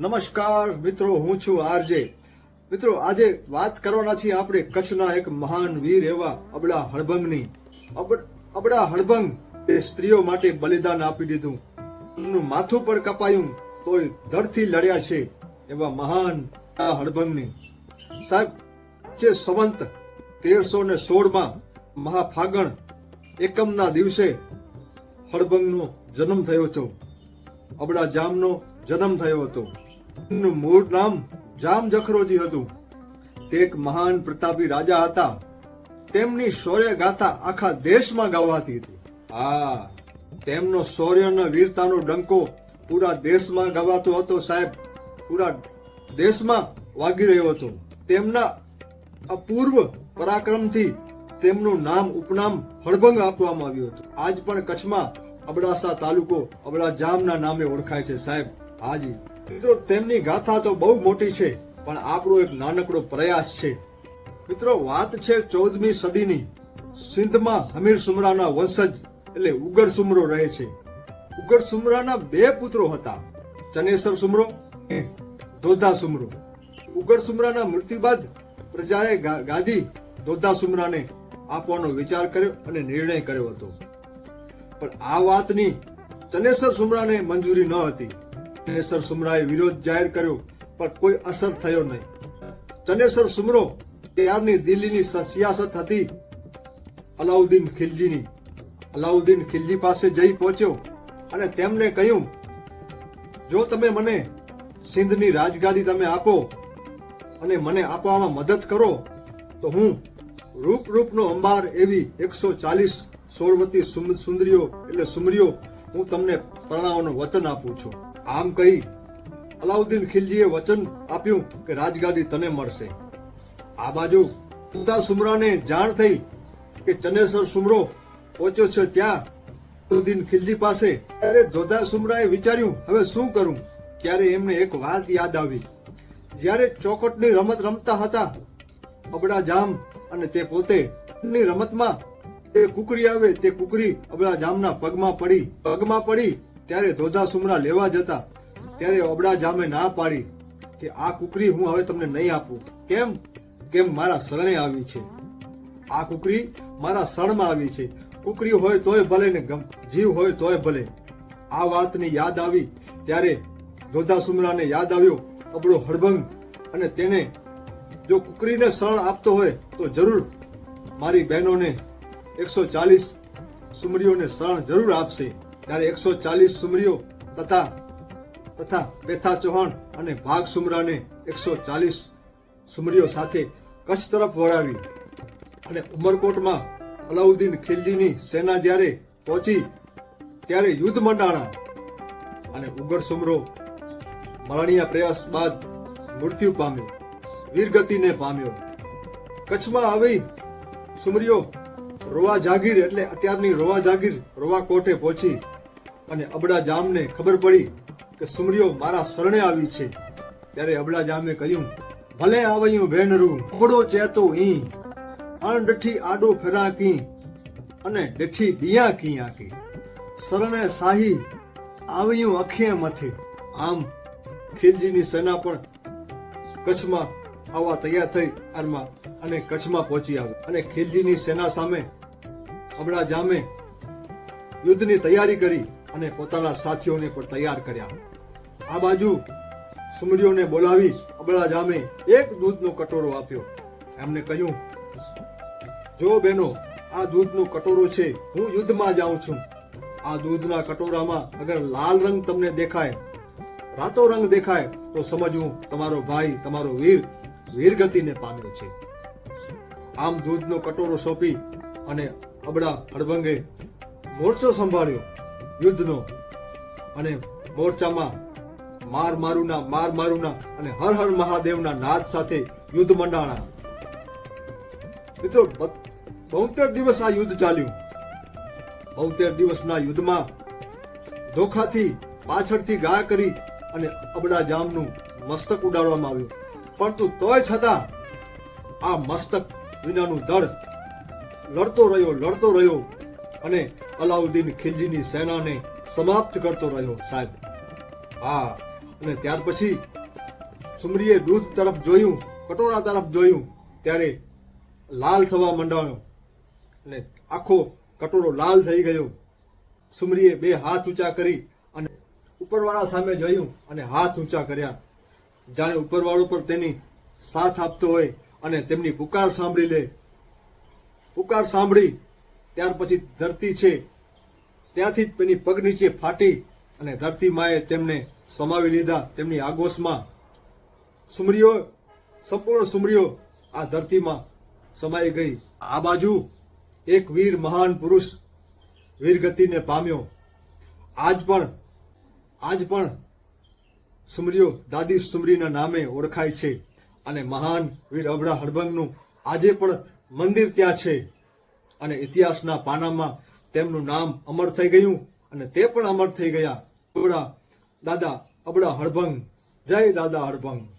નમસ્કાર મિત્રો, હું છું આરજે. મિત્રો, આજે વાત કરવાના છીએ આપણે કચ્છના એક મહાન વીર એવા અબડા હળભંગની. અબ- અબડા હળભંગ તે સ્ત્રીઓ માટે બલિદાન આપી દીધું. એમનું માથું પણ કપાયું, તોય ધરથી લડ્યા છે એવા મહાન આ હળભંગની. સાહેબ, જે સંવંત તેરસો ને સોળમાં મહાફાગણ એકમના દિવસે હળભંગનો જન્મ થયો હતો. અબડા જામનો જન્મ થયો હતો. એમનું મૂળ નામ જામ જખરોજી હતું. તે એક મહાન પ્રતાપી રાજા હતા. તેમની શૌર્ય ગાથા આખા દેશમાં ગાવાતી હતી. હા, તેમનો શૌર્ય અને વીરતાનો ડંકો પૂરા દેશમાં ગવાતો હતો સાહેબ. પૂરા દેશમાં વાગી રહ્યો હતો. તેમના અપૂર્વ પરાક્રમથી તેમનું નામ ઉપનામ હળભંગ આપવામાં આવ્યું હતું. આજ પણ કચ્છમાં અબડાસા તાલુકો અબડા જામના નામે ઓળખાય છે સાહેબ. હાજી. મિત્રો, તેમની ગાથા તો બહુ મોટી છે, પણ આપણો એક નાનકડો પ્રયાસ છે. મિત્રો, વાત છે ચૌદમી સદીની. સિંધમાં હમીર સુમરાના વંશજ, એટલે ઉગર સુમરો રહે છે. ઉગર સુમરાના બે પુત્રો હતા, ચનેસર સુમરો ધોધા સુમરો. ઉગર સુમરાના મૃત્યુ બાદ પ્રજાએ ગાદી ધોધા સુમરાને આપવાનો વિચાર કર્યો અને નિર્ણય કર્યો હતો. પણ આ વાતની ચનેસર સુમરાને મંજૂરી ન હતી. ચનેસર સુમરાએ વિરોધ જાહેર કર્યો, પણ કોઈ અસર થયો નહીં. તનેસર સુમરો ત્યારની દિલ્હીની સિયાસત હતી. અલાઉદ્દીન ખિલજીની. અલાઉદ્દીન ખિલજી પાસે જઈ પહોંચ્યો અને તેમને કહ્યું, જો તમે મને સિંધની રાજગાદી તમે આપો અને મને આપવામાં મદદ કરો, તો હું રૂપ રૂપનો અંબાર એવી એકસો ચાલીસ સોળવતી સુંદરીઓ એટલે સુમરીઓ હું તમને પરણાવવાનું વચન આપું છું. આમ કહી અલાઉદ્દીન ખિલજીએ વચન આપ્યું કે રાજગાદી તને મળશે. આ બાજુ ઉદા સુમરાને જાણ થઈ કે ચનેસર સુમરો પહોંચ્યો છે ત્યાં. અલાઉદ્દીન ખિલજી પાસે ત્યારે જોધા સુમરાએ વિચાર્યું, હવે શું કરું? ત્યારે એમને એક વાત યાદ આવી. જ્યારે ચોકટની રમત રમતા હતા અબડા જામ અને તે પોતે રમતમાં તે કુકરી આવે તે કુકરી અબડા જામના પગમાં પડી પગમાં પડી ત્યારે ધોધા સુમરા લેવા જતા ત્યારે અબડા જામે ના પાડી કે આ કુકરી હું હવે તમને નહીં આપું. કેમ? કેમ મારા શરણે આવી છે? આ કુકરી મારા શરણમાં આવી છે. કુકરી હોય તોય ભલે ને જીવ હોય તોય ભલે. આ વાતની યાદ આવી ત્યારે ધોધા સુમરાને યાદ આવ્યો અબડો હડભંગ અને તેને જો કુકરીને શરણ આપતો હોય તો જરૂર મારી બહેનોને એકસો ચાલીસ સુમરીઓને શરણ જરૂર આપશે. ત્યારે એકસો ચાલીસ સુમરીઓ તથા તથા બેથા ચૌહાણ અને ભાગ સુમરાને એકસો ચાલીસ સુમરીઓ સાથે કચ્છ તરફ વળાવી અને ઉમરકોટમાં અલાઉદ્દીન ખિલજીની સેના જ્યારે પહોંચી, ત્યારે યુદ્ધ મંડાણા અને ઉગર સુમરો મરણીયા પ્રયાસ બાદ મૃત્યુ પામ્યો, વીરગતિને પામ્યો. કચ્છમાં આવી સુમરીઓ રોવા જાગીર એટલે અત્યારની રોવા જાગીર રોવા કોટે પહોંચી. અને અબડા જામને ખબર પડી કે સુમરીઓ મારા શરણે આવી છે. ત્યારે અબડા જામે કહ્યું, ભલે આવ્યું બેનરું અબડો ચેતો ઈ અણ ડઠી આડો ફેરાકી અને ડઠી ડિયા કી આકી. શરણે શાહી આવ્યું અખે મથે. આમ ખીલજીની સેના પણ કચ્છમાં આવવા તૈયાર થઈ આરમાં અને કચ્છમાં પહોંચી આવી. અને ખીલજીની સેના સામે અબડા જામે યુદ્ધની તૈયારી કરી. અને પોતાના સાથીઓને પણ તૈયાર કર્યા. આ બાજુ સુમરીઓને બોલાવી અબળા જામે એક દૂધનો કટોરો આપ્યો. એમને કહ્યું, જો બેનો આ દૂધનો કટોરો છે, હું યુદ્ધમાં જાઉં છું. આ દૂધના કટોરામાં અગર લાલ રંગ તમને દેખાય, રાતો રંગ દેખાય, તો સમજવું તમારો ભાઈ તમારો વીર, વીરગતિને પામ્યો છે. આમ દૂધનો કટોરો સોંપી અને અબડા હડબંગે મોરચો સંભાળ્યો. યુદ્ધનો અને મોરચામાં માર મારુના માર મારુના અને હર હર મહાદેવના નાદ સાથે યુદ્ધ મંડાણા. મિત્રો બોતેર દિવસ આ યુદ્ધ ચાલ્યું. બોતેર દિવસના યુદ્ધમાં ધોખાથી પાછળથી ગા કરી અને અબડા જામનું મસ્તક ઉડાડવામાં આવ્યું. પરંતુ તોય છતાં આ મસ્તક વિનાનું દળ લડતો રહ્યો લડતો રહ્યો. અને અલાઉદ્દીન ખિલજીની સેનાને સમાપ્ત કરતો રહ્યો સાહેબ. હા, અને ત્યાર પછી સુમરીએ દૂધ તરફ જોયું, કટોરા તરફ જોયું, ત્યારે લાલ થવા મંડાયો અને આખો કટોરો લાલ થઈ ગયો. સુમરીએ બે હાથ ઊંચા કરી અને ઉપરવાળા સામે જોયું અને હાથ ઊંચા કર્યા. જાણે ઉપરવાળો પર તેની સાથ આપતો હોય અને તેમની પુકાર સાંભળી લે. પુકાર સાંભળી ત્યાર પછી ધરતી છે. ત્યાંથી જ તેની પગ નીચે ફાટી અને ધરતી માએ તેમને સમાવી લીધા તેમની આગોશમાં. સુમરીઓ, સંપૂર્ણ સુમરીઓ આ ધરતીમાં સમાઈ ગઈ. આ બાજુ એક વીર મહાન પુરુષ વીરગતિને પામ્યો. આજ પણ આજ પણ સુમરીઓ દાદી સુમરીના નામે ઓળખાય છે અને મહાન વીર અબડા હડબંગનું આજે પણ મંદિર ત્યાં છે. અને ઇતિહાસના પાનામાં તેમનું નામ અમર થઈ ગયું અને તે પણ અમર થઈ ગયા. અબડા દાદા, અબડા હળભંગ. જય દાદા હડભંગ